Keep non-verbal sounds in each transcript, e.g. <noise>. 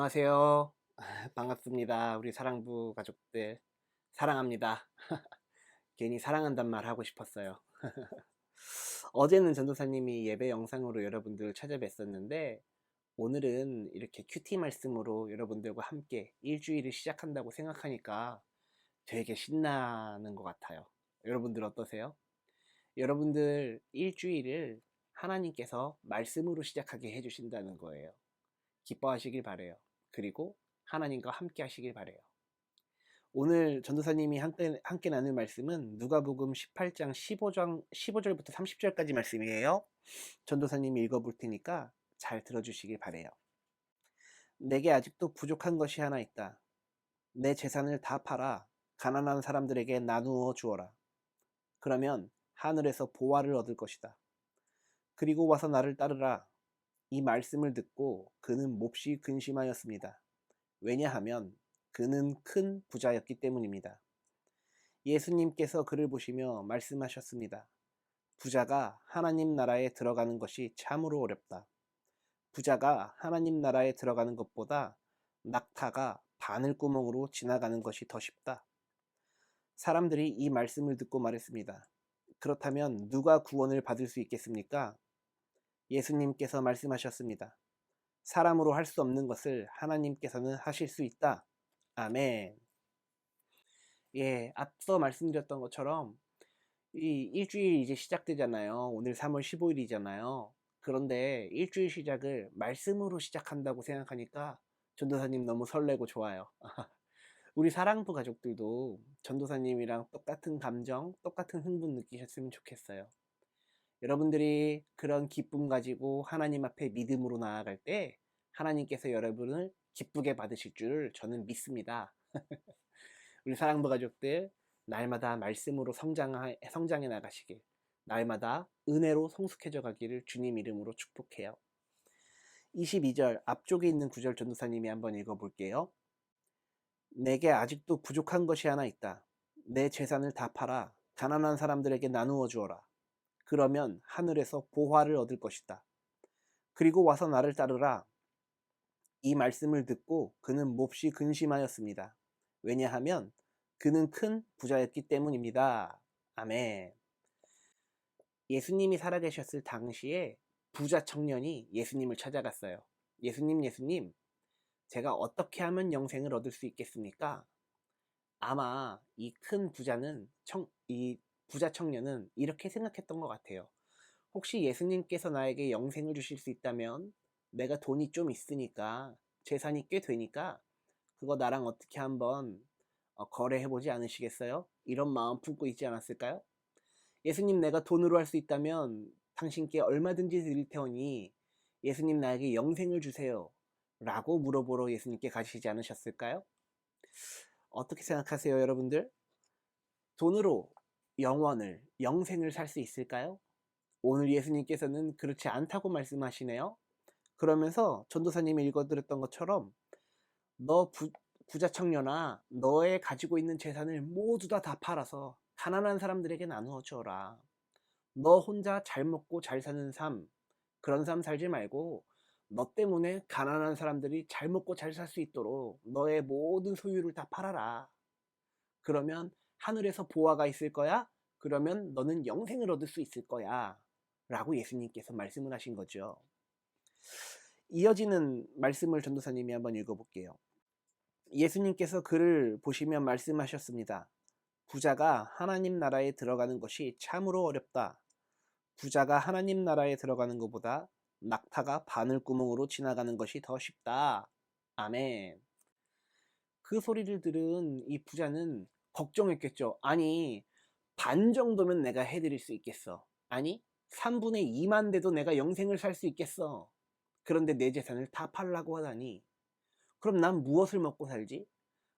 안녕하세요. <laughs> 반갑습니다. 우리 사랑부 가족들. 사랑합니다. <laughs> 괜히 사랑한단 말 하고 싶었어요. <laughs> 어제는 전도사님이 예배 영상으로 여러분들을 찾아뵀었는데, 오늘은 이렇게 큐티 말씀으로 여러분들과 함께 일주일을 시작한다고 생각하니까 되게 신나는 것 같아요. 여러분들 어떠세요? 여러분들 일주일을 하나님께서 말씀으로 시작하게 해주신다는 거예요. 기뻐하시길 바래요. 그리고 하나님과 함께 하시길 바래요. 오늘 전도사님이 함께, 함께 나눌 말씀은 누가복음 18장 15장 15절부터 30절까지 말씀이에요. 전도사님이 읽어 볼 테니까 잘 들어 주시길 바래요. 내게 아직도 부족한 것이 하나 있다. 내 재산을 다 팔아 가난한 사람들에게 나누어 주어라. 그러면 하늘에서 보화를 얻을 것이다. 그리고 와서 나를 따르라. 이 말씀을 듣고 그는 몹시 근심하였습니다. 왜냐하면 그는 큰 부자였기 때문입니다. 예수님께서 그를 보시며 말씀하셨습니다. 부자가 하나님 나라에 들어가는 것이 참으로 어렵다. 부자가 하나님 나라에 들어가는 것보다 낙타가 바늘구멍으로 지나가는 것이 더 쉽다. 사람들이 이 말씀을 듣고 말했습니다. 그렇다면 누가 구원을 받을 수 있겠습니까? 예수님께서 말씀하셨습니다. 사람으로 할 수 없는 것을 하나님께서는 하실 수 있다. 아멘. 예, 앞서 말씀드렸던 것처럼 이 일주일 이제 시작되잖아요. 오늘 3월 15일이잖아요. 그런데 일주일 시작을 말씀으로 시작한다고 생각하니까 전도사님 너무 설레고 좋아요. <laughs> 우리 사랑부 가족들도 전도사님이랑 똑같은 감정, 똑같은 흥분 느끼셨으면 좋겠어요. 여러분들이 그런 기쁨 가지고 하나님 앞에 믿음으로 나아갈 때 하나님께서 여러분을 기쁘게 받으실 줄 저는 믿습니다. <laughs> 우리 사랑부 가족들 날마다 말씀으로 성장 성장해 나가시길 날마다 은혜로 성숙해져 가기를 주님 이름으로 축복해요. 22절 앞쪽에 있는 구절 전도사님이 한번 읽어볼게요. 내게 아직도 부족한 것이 하나 있다. 내 재산을 다 팔아 가난한 사람들에게 나누어 주어라. 그러면 하늘에서 보화를 얻을 것이다. 그리고 와서 나를 따르라. 이 말씀을 듣고 그는 몹시 근심하였습니다. 왜냐하면 그는 큰 부자였기 때문입니다. 아멘. 예수님이 살아계셨을 당시에 부자 청년이 예수님을 찾아갔어요. 예수님, 예수님, 제가 어떻게 하면 영생을 얻을 수 있겠습니까? 아마 이 큰 부자는 청, 이 부자 청년은 이렇게 생각했던 것 같아요. 혹시 예수님께서 나에게 영생을 주실 수 있다면 내가 돈이 좀 있으니까 재산이 꽤 되니까 그거 나랑 어떻게 한번 어, 거래해보지 않으시겠어요? 이런 마음 품고 있지 않았을까요? 예수님 내가 돈으로 할 수 있다면 당신께 얼마든지 드릴 테오니 예수님 나에게 영생을 주세요. 라고 물어보러 예수님께 가시지 않으셨을까요? 어떻게 생각하세요, 여러분들? 돈으로 영원을, 영생을 살 수 있을까요? 오늘 예수님께서는 그렇지 않다고 말씀하시네요. 그러면서 전도사님이 읽어드렸던 것처럼 너 부, 부자 청년아, 너의 가지고 있는 재산을 모두 다 다 팔아서 가난한 사람들에게 나누어 주어라. 너 혼자 잘 먹고 잘 사는 삶, 그런 삶 살지 말고 너 때문에 가난한 사람들이 잘 먹고 잘 살 수 있도록 너의 모든 소유를 다 팔아라. 그러면 하늘에서 보화가 있을 거야? 그러면 너는 영생을 얻을 수 있을 거야. 라고 예수님께서 말씀을 하신 거죠. 이어지는 말씀을 전도사님이 한번 읽어볼게요. 예수님께서 그를 보시며 말씀하셨습니다. 부자가 하나님 나라에 들어가는 것이 참으로 어렵다. 부자가 하나님 나라에 들어가는 것보다 낙타가 바늘구멍으로 지나가는 것이 더 쉽다. 아멘. 그 소리를 들은 이 부자는 걱정했겠죠. 아니, 반 정도면 내가 해드릴 수 있겠어. 아니, 3분의 2만 돼도 내가 영생을 살 수 있겠어. 그런데 내 재산을 다 팔라고 하다니. 그럼 난 무엇을 먹고 살지?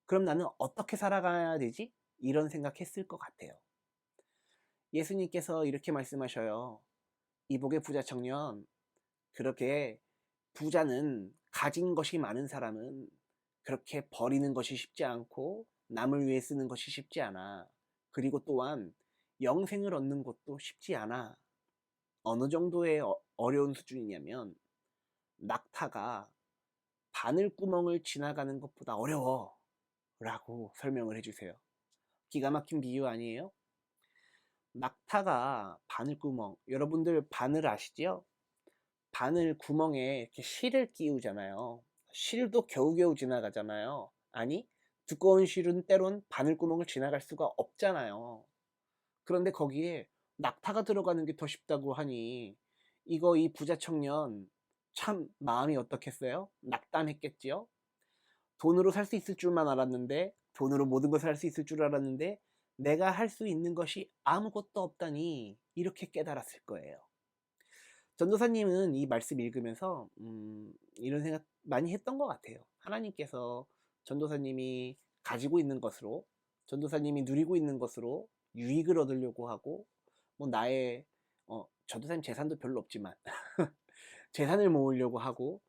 그럼 나는 어떻게 살아가야 되지? 이런 생각했을 것 같아요. 예수님께서 이렇게 말씀하셔요. 이복의 부자 청년, 그렇게 부자는 가진 것이 많은 사람은 그렇게 버리는 것이 쉽지 않고 남을 위해 쓰는 것이 쉽지 않아. 그리고 또한 영생을 얻는 것도 쉽지 않아. 어, 어느 정도의 어, 어려운 수준이냐면 낙타가 바늘구멍을 지나가는 것보다 어려워. 라고 설명을 해주세요. 기가 막힌 비유 아니에요? 낙타가 바늘구멍, 여러분들 바늘 아시죠? 바늘 구멍에 이렇게 실을 끼우잖아요. 실도 겨우겨우 지나가잖아요. 아니, 두꺼운 실은 때론 바늘구멍을 지나갈 수가 없잖아요. 그런데 거기에 낙타가 들어가는 게 더 쉽다고 하니, 이거 이 부자 청년 참 마음이 어떻겠어요? 낙담했겠지요? 돈으로 살 수 있을 줄만 알았는데, 돈으로 모든 것을 할 수 있을 줄 알았는데, 내가 할 수 있는 것이 아무것도 없다니, 이렇게 깨달았을 거예요. 전도사님은 이 말씀 읽으면서, 음, 이런 생각 많이 했던 것 같아요. 하나님께서 전도사님이 가지고 있는 것으로, 전도사님이 누리고 있는 것으로 유익을 얻으려고 하고, 뭐 나의, 어, 전도사님 재산도 별로 없지만, <laughs> 재산을 모으려고 하고,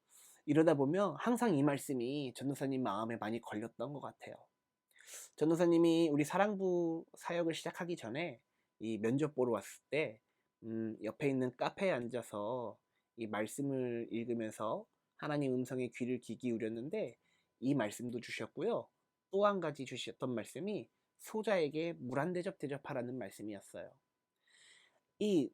이러다 보면 항상 이 말씀이 전도사님 마음에 많이 걸렸던 것 같아요. 전도사님이 우리 사랑부 사역을 시작하기 전에 이 면접 보러 왔을 때, 음, 옆에 있는 카페에 앉아서 이 말씀을 읽으면서 하나님 음성에 귀를 귀 기울였는데 이 말씀도 주셨고요. 또 한 가지 주셨던 말씀이 소자에게 물 한 대접 대접하라는 말씀이었어요. 이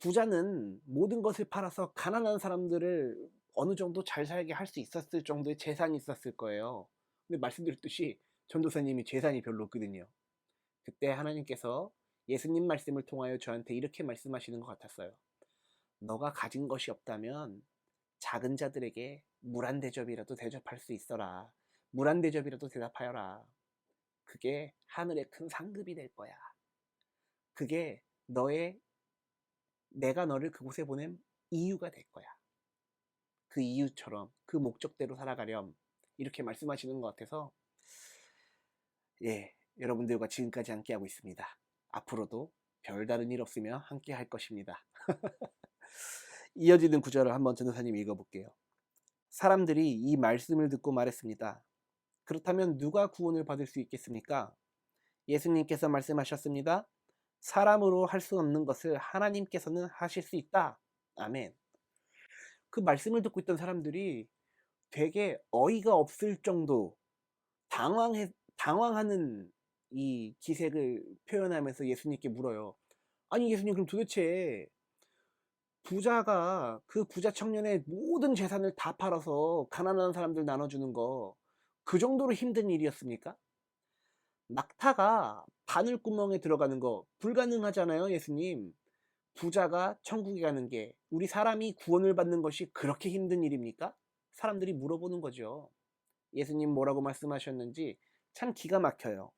부자는 모든 것을 팔아서 가난한 사람들을 어느 정도 잘 살게 할 수 있었을 정도의 재산이 있었을 거예요. 근데 말씀드렸듯이 전도사님이 재산이 별로 없거든요. 그때 하나님께서 예수님 말씀을 통하여 저한테 이렇게 말씀하시는 것 같았어요. 너가 가진 것이 없다면 작은 자들에게 물 한 대접이라도 대접할 수 있어라. 물 한 대접이라도 대답하여라. 그게 하늘의 큰 상급이 될 거야. 그게 너의 내가 너를 그곳에 보낸 이유가 될 거야. 그 이유처럼 그 목적대로 살아가렴. 이렇게 말씀하시는 것 같아서 예, 여러분들과 지금까지 함께하고 있습니다. 앞으로도 별다른 일 없으며 함께 할 것입니다. <laughs> 이어지는 구절을 한번 전도사님 읽어볼게요. 사람들이 이 말씀을 듣고 말했습니다. 그렇다면 누가 구원을 받을 수 있겠습니까? 예수님께서 말씀하셨습니다. 사람으로 할 수 없는 것을 하나님께서는 하실 수 있다. 아멘. 그 말씀을 듣고 있던 사람들이 되게 어이가 없을 정도 당황해, 당황하는 이 기색을 표현하면서 예수님께 물어요. 아니, 예수님, 그럼 도대체 부자가 그 부자 청년의 모든 재산을 다 팔아서 가난한 사람들 나눠주는 거, 그 정도로 힘든 일이었습니까? 낙타가 바늘구멍에 들어가는 거 불가능하잖아요, 예수님. 부자가 천국에 가는 게 우리 사람이 구원을 받는 것이 그렇게 힘든 일입니까? 사람들이 물어보는 거죠. 예수님 뭐라고 말씀하셨는지 참 기가 막혀요.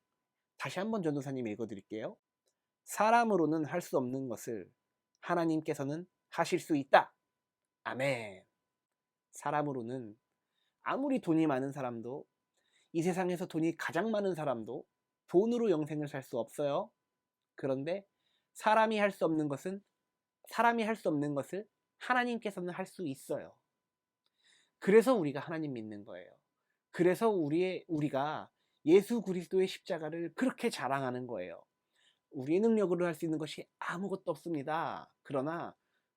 다시 한번 전도사님 읽어드릴게요. 사람으로는 할 수 없는 것을 하나님께서는 하실 수 있다. 아멘. 사람으로는 아무리 돈이 많은 사람도 이 세상에서 돈이 가장 많은 사람도 돈으로 영생을 살 수 없어요. 그런데 사람이 할 수 없는 것은 사람이 할 수 없는 것을 하나님께서는 할 수 있어요. 그래서 우리가 하나님 믿는 거예요. 그래서 우리의 우리가 예수 그리스도의 십자가를 그렇게 자랑하는 거예요. 우리의 능력으로 할 수 있는 것이 아무것도 없습니다. 그러나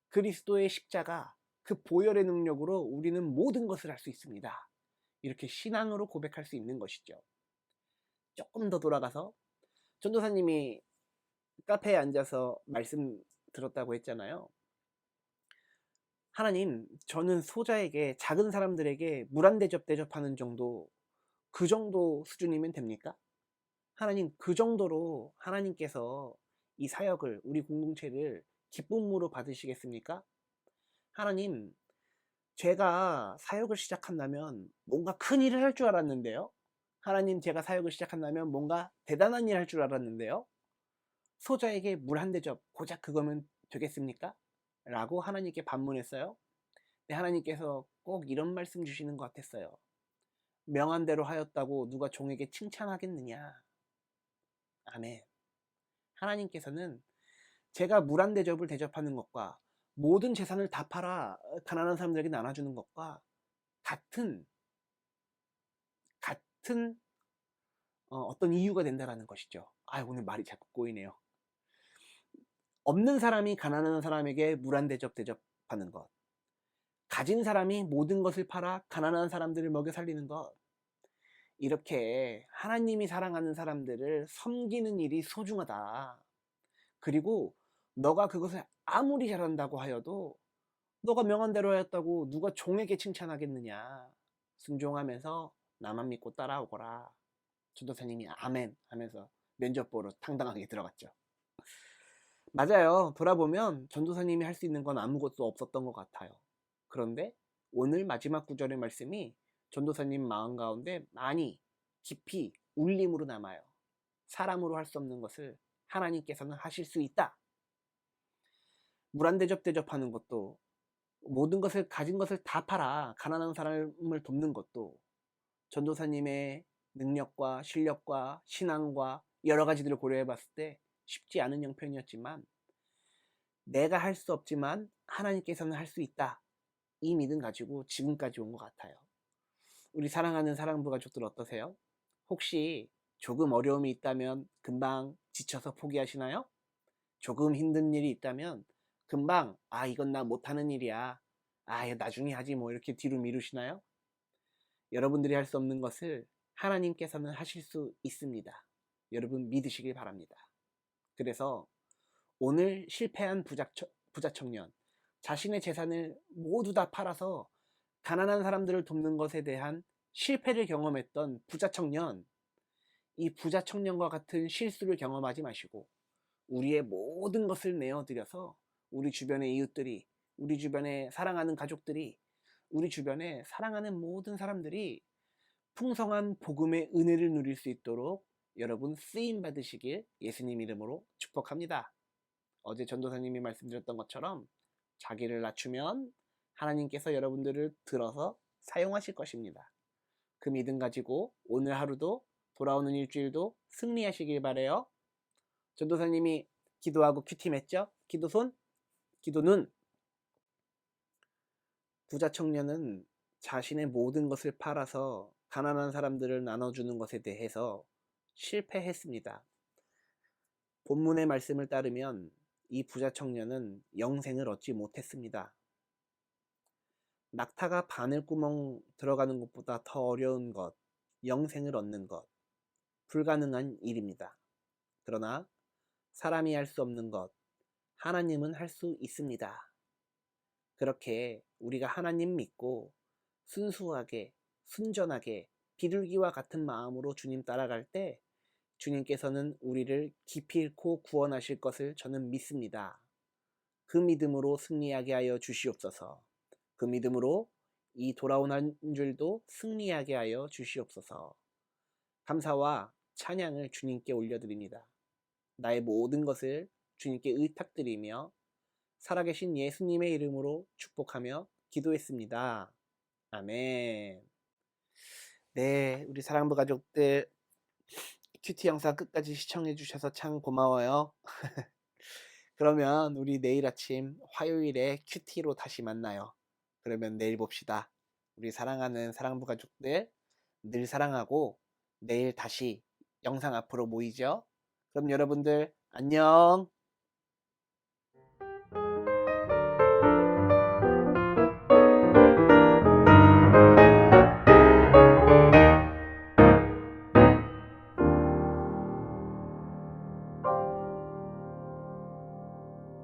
그리스도의 십자가 그 보혈의 능력으로 우리는 모든 것을 할 수 있습니다. 이렇게 신앙으로 고백할 수 있는 것이죠. 조금 더 돌아가서 전도사님이 카페에 앉아서 말씀 들었다고 했잖아요. 하나님, 저는 소자에게 작은 사람들에게 물 한 대접 대접하는 정도 그 정도 수준이면 됩니까? 하나님 그 정도로 하나님께서 이 사역을 우리 공동체를 기쁨으로 받으시겠습니까? 하나님 제가 사역을 시작한다면 뭔가 큰 일을 할 줄 알았는데요. 하나님 제가 사역을 시작한다면 뭔가 대단한 일할줄 알았는데요. 소자에게 물 한 대접 고작 그거면 되겠습니까? 라고 하나님께 반문했어요. 네, 하나님께서 꼭 이런 말씀 주시는 것 같았어요. 명한 대로 하였다고 누가 종에게 칭찬하겠느냐? 아멘. 하나님께서는 제가 물 한 대접을 대접하는 것과 모든 재산을 다 팔아 가난한 사람들에게 나눠주는 것과 같은 같은 어, 떤 이유가 된다라는 것이죠. 아 오늘 말이 자꾸 꼬이네요. 없는 사람이 가난한 사람에게 물한 대접 대접하는 것. 가진 사람이 모든 것을 팔아 가난한 사람들을 먹여 살리는 것. 이렇게 하나님이 사랑하는 사람들을 섬기는 일이 소중하다. 그리고 너가 그것을 아무리 잘한다고 하여도 너가 명한 대로 하였다고 누가 종에게 칭찬하겠느냐. 순종하면서 나만 믿고 따라오거라. 전도사님이 아멘 하면서 면접 보러 당당하게 들어갔죠. 맞아요. 돌아보면 전도사님이 할 수 있는 건 아무것도 없었던 것 같아요. 그런데 오늘 마지막 구절의 말씀이 전도사님 마음 가운데 많이 깊이 울림으로 남아요. 사람으로 할 수 없는 것을 하나님께서는 하실 수 있다. 물한 대접 대접하는 것도 모든 것을 가진 것을 다 팔아 가난한 사람을 돕는 것도 전도사님의 능력과 실력과 신앙과 여러 가지들을 고려해 봤을 때 쉽지 않은 형편이었지만 내가 할 수 없지만 하나님께서는 할 수 있다. 이 믿음 가지고 지금까지 온 것 같아요. 우리 사랑하는 사랑부 가족들 어떠세요? 혹시 조금 어려움이 있다면 금방 지쳐서 포기하시나요? 조금 힘든 일이 있다면 금방 아 이건 나 못하는 일이야. 아 나중에 하지 뭐 이렇게 뒤로 미루시나요? 여러분들이 할 수 없는 것을 하나님께서는 하실 수 있습니다. 여러분 믿으시길 바랍니다. 그래서 오늘 실패한 부자, 부자 청년, 자신의 재산을 모두 다 팔아서 가난한 사람들을 돕는 것에 대한 실패를 경험했던 부자 청년, 이 부자 청년과 같은 실수를 경험하지 마시고 우리의 모든 것을 내어드려서 우리 주변의 이웃들이, 우리 주변에 사랑하는 가족들이, 우리 주변에 사랑하는 모든 사람들이 풍성한 복음의 은혜를 누릴 수 있도록 여러분 쓰임 받으시길 예수님 이름으로 축복합니다. 어제 전도사님이 말씀드렸던 것처럼 자기를 낮추면 하나님께서 여러분들을 들어서 사용하실 것입니다. 그 믿음 가지고 오늘 하루도 돌아오는 일주일도 승리하시길 바래요. 전도사님이 기도하고 큐팀 했죠? 기도 손, 기도 눈. 부자 청년은 자신의 모든 것을 팔아서 가난한 사람들을 나눠주는 것에 대해서 실패했습니다. 본문의 말씀을 따르면 이 부자 청년은 영생을 얻지 못했습니다. 낙타가 바늘구멍 들어가는 것보다 더 어려운 것, 영생을 얻는 것, 불가능한 일입니다. 그러나 사람이 할 수 없는 것, 하나님은 할 수 있습니다. 그렇게 우리가 하나님 믿고 순수하게, 순전하게, 비둘기와 같은 마음으로 주님 따라갈 때 주님께서는 우리를 잃고 구원하실 것을 저는 믿습니다. 그 믿음으로 승리하게 하여 주시옵소서. 그 믿음으로 이 돌아온 한 줄도 승리하게 하여 주시옵소서. 감사와 찬양을 주님께 올려드립니다. 나의 모든 것을 주님께 의탁드리며 살아계신 예수님의 이름으로 축복하며 기도했습니다. 아멘. 네, 우리 사랑부 가족들 큐티 영상 끝까지 시청해 주셔서 참 고마워요. <laughs> 그러면 우리 내일 아침 화요일에 큐티로 다시 만나요. 그러면 내일 봅시다. 우리 사랑하는 사랑부 가족들 늘 사랑하고 내일 다시 영상 앞으로 모이죠. 그럼 여러분들 안녕.